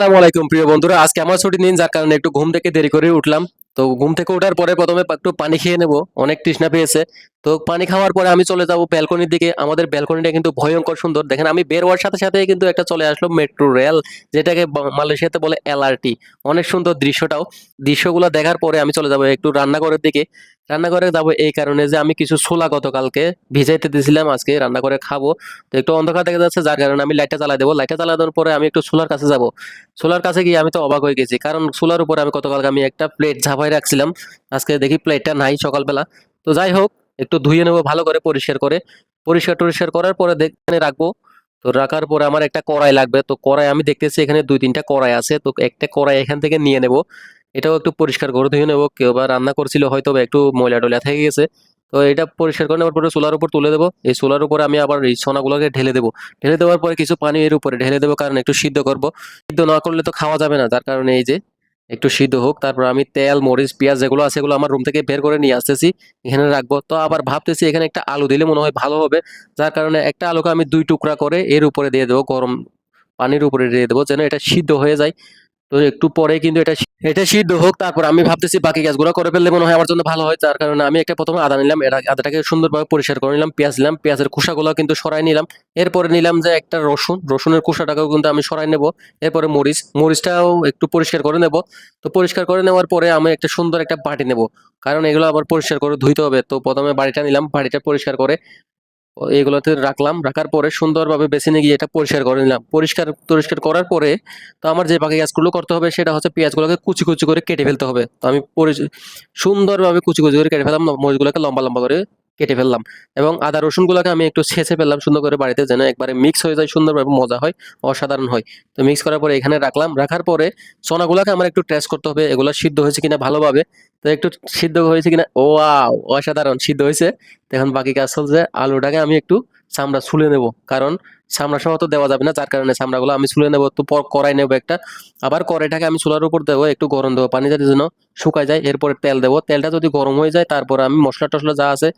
আসসালামু প্রিয় বন্ধুরা। আজকে আমার ছুটি নিন, যার কারণে একটু ঘুম থেকে দেরি করে উঠলাম। তো ঘুম থেকে ওঠার পরে প্রথমে একটু পানি খেয়ে নেব, অনেক তৃষ্ণা পেয়েছে। তো পানি খাওয়ার পরে আমি চলে যাব ব্যালকনির দিকে। আমাদের ব্যালকনিটা কিন্তু ভয়ঙ্কর সুন্দর। দেখেন, আমি বের হওয়ার সাথে সাথে কিন্তু একটা চলে আসলো মেট্রো রেল, যেটাকে মালয়েশিয়াতে বলে এলআরটি অনেক সুন্দর দৃশ্যটাও। দৃশ্যগুলো দেখার পরে আমি চলে যাব একটু রান্নাঘরের দিকে। রান্নাঘরে যাব এই কারণে যে আমি কিছু ছোলা গতকালকে ভিজাইতে দিয়েছিলাম, আজকে রান্না করে খাব। তো একটু অন্ধকার দেখা যাচ্ছে, যার কারণে আমি লাইটটা জ্বালা দেবো। লাইটটা জ্বালা দেওয়ার পরে আমি একটু সোলার কাছে যাব। সোলার কাছে গিয়ে আমি তো অবাক হয়ে গেছি, কারণ সোলার উপরে আমি গতকালকে আমি একটা প্লেট ঝাপাই রাখছিলাম। আজকে দেখি প্লেটটা নাই সকালবেলা। তো যাই হোক, একটু ধুয়ে নেব, ভালো করে পরিষ্কার করে। পরিষ্কার টরিষ্কার করার পরে দেখে রাখব। তো রাখার পরে আমার একটা কড়াই লাগবে। তো কড়াই আমি দেখতেছি এখানে দুই তিনটা কড়াই আছে। তো একটা কড়াই এখান থেকে নিয়ে নেব। এটাও একটু পরিষ্কার করে ধুয়ে নেব। কেউ বা রান্না করছিল, হয়তো একটু ময়লা টয়লা থেকে গেছে। তো এটা পরিষ্কার করে নেওয়ার পরে চুলার উপর তুলে দেবো। এই চুলার উপরে আমি আবার এই সোনাগুলোকে ঢেলে দেবো। ঢেলে দেওয়ার পরে কিছু পানি এর উপরে ঢেলে দেবো, কারণ একটু সিদ্ধ করব। সিদ্ধ না করলে তো খাওয়া যাবে না, যার কারণে এই যে একটু সিদ্ধ হোক, তারপর আমি তেল, মরিচ, পেঁয়াজ যেগুলো আছে এগুলো আমার রুম থেকে বের করে নিয়ে আসতেছি, এখানে রাখব। তো আবার ভাবতেছি এখানে একটা আলু দিলে মনে হয় ভালো হবে, যার কারণে একটা আলুকে আমি দুই টুকরা করে এর উপরে দিয়ে দেবো, গরম পানির উপরে দিয়ে দেবো, যেন এটা সিদ্ধ হয়ে যায়। তো একটু পরে কিন্তু এটা এটা সিদ্ধ হোক, তারপর আমি ভাবতেছি বাকি কাজগুলো করে ফেললে মনে হয় আমার জন্য ভালো হয়। তার কারণে আমি একটা প্রথমে আদা নিলাম এটা আদাটাকে সুন্দরভাবে পরিষ্কার করে নিলাম, পেঁয়াজ নিলাম, পেঁয়াজের খোসাগুলো কিন্তু সরাই নিলাম। এরপরে নিলাম যে একটা রসুন, রসুনের খোসাটাকেও কিন্তু আমি সরাই নেব। এরপরে মরিচ, মরিচটাও একটু পরিষ্কার করে নেব। তো পরিষ্কার করে নেওয়ার পরে আমি একটা সুন্দর একটা বাটি নেব। কারণ এগুলো আবার পরিষ্কার করে ধুইতে হবে। তো প্রথমে বাড়িটা নিলাম বাড়িটা পরিষ্কার করে এগুলোতে রাখলাম। রাখার পরে সুন্দরভাবে বেসিনে গিয়ে এটা পরিষ্কার করে নিলাম। পরিষ্কার পরিষ্কার করার পরে তো আমার যে বাকি কাজগুলো করতে হবে সেটা হচ্ছে পেঁয়াজগুলোকে কুচি কুচি করে কেটে ফেলতে হবে। তো আমি সুন্দরভাবে কুচি কুচি করে কেটে ফেলাম মরিচগুলোকে লম্বা লম্বা করে কেটে ফেললাম। এবং আদা রসুনগুলোকে আমি একটু ছেঁচে ফেললাম সুন্দর করে বাড়িতে যেন একবারে মিক্স হয়ে যায় সুন্দরভাবে মজা হয়, অসাধারণ হয়। তো মিক্স করার পরে এখানে রাখলাম। রাখার পরে সোনাগুলোকে আমার একটু টেস্ট করতে হবে, এগুলো সিদ্ধ হয়েছে কিনা ভালোভাবে। তো একটু সিদ্ধ হয়েছে কিনা? ও অসাধারণ, সিদ্ধ হয়েছে। এখন বাকি কাজ চলছে, আলুটাকে আমি একটু চামড়া ছুলে নেব। কারণ চামড়া সহ তো দেওয়া যাবে না, যার কারণে চামড়াগুলো আমি ছুলে নেব, একটু কড়াই নেব একটা। আবার কড়াইটাকে আমি চুলার উপর দেবো, একটু গরম দেবো, পানি যাতে যেন শুকায় যায়, এরপরে তেল দেবো। তেলটা যদি গরম হয়ে যায়, তারপর আমি মশলা টশলা যা আছে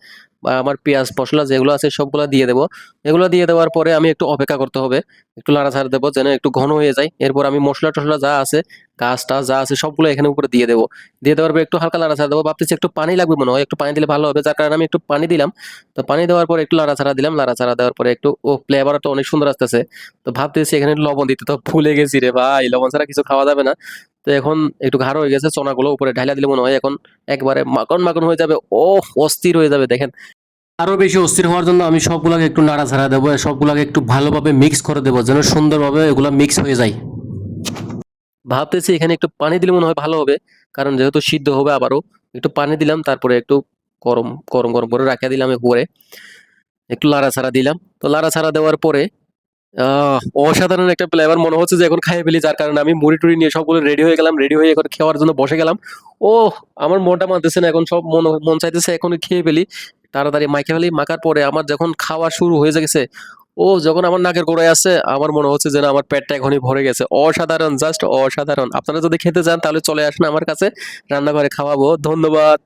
আমার পেঁয়াজ মশলা যেগুলো আছে সবগুলো দিয়ে দেবো। এগুলো দিয়ে দেওয়ার পরে আমি একটু অপেক্ষা করতে হবে। একটু লাড়াছাড়া দেবো যেন একটু ঘন হয়ে যায়। এরপর আমি মশলা টশলা যা আছে গাছ টাছ যা আছে সবগুলো এখানে উপরে দিয়ে দেবো। দিয়ে দেওয়ার পর একটু হালকা লাড়াছাড়া দেবো। ভাবতেছি একটু পানি লাগবে মনে হয়। একটু পানি দিলে ভালো হবে। যার কারণে আমি একটু পানি দিলাম। তো পানি দেওয়ার পরে একটু লাড়াছাড়া দিলাম। লাড়াছাড়া দেওয়ার পরে একটু, ও ফ্লেভারটা অনেক সুন্দর আসতেছে। তো ভাবতেছি এখানে লবণ দিতে। তো ভুলে গেছি রে ভাই, লবণ ছাড়া কিছু খাওয়া যাবে না। তো এখন একটু ঘাড় হয়ে গেছে। চনাগুলো উপরে ঢাইলা দিলে মনে হয় এখন একবারে মাখন মাখন হয়ে যাবে। ও অস্থির হয়ে যাবে। দেখেন আরও বেশি অস্থির হওয়ার জন্য আমি সবগুলোকে একটু নাড়াছাড়া দেবো, সবগুলোকে একটু ভালোভাবে মিক্স করে দেবো, যেন সুন্দরভাবে এগুলো মিক্স হয়ে যায়। ভাবতেছি এখানে একটু পানি দিলে মনে হয় ভালো হবে, কারণ যেহেতু সিদ্ধ হবে আবারও, একটু পানি দিলাম, তারপরে একটু গরম গরম গরম করে রাখা দিলাম উপরে। একটু লাড়াছাড়া দিলাম, তো লাড়াছাড়া দেওয়ার পরে অসাধারণ একটা ফ্লেভার মনে হচ্ছে যে এখন খাইয়ে ফেলি, যার কারণে আমি মুড়ি টুড়ি নিয়ে সবগুলো রেডি হয়ে গেলাম রেডি হয়ে এখন খাওয়ার জন্য বসে গেলাম। ও আমার মনটা মানতেছে না, এখন সব মন মন চাইতেছে এখন খেয়ে ফেলি। তাড়াতাড়ি মাইকে ফেলি, মাখার পরে আমার যখন খাওয়া শুরু হয়ে গেছে ও যখন আমার নাকের গোড়ায় আছে আমার মনে হচ্ছে যেন আমার পেটটা এখনই ভরে গেছে। অসাধারণ জাস্ট অসাধারণ। আপনারা যদি খেতে চান, তাহলে চলে আসেন আমার কাছে, রান্নাঘরে খাওয়াবো। ধন্যবাদ।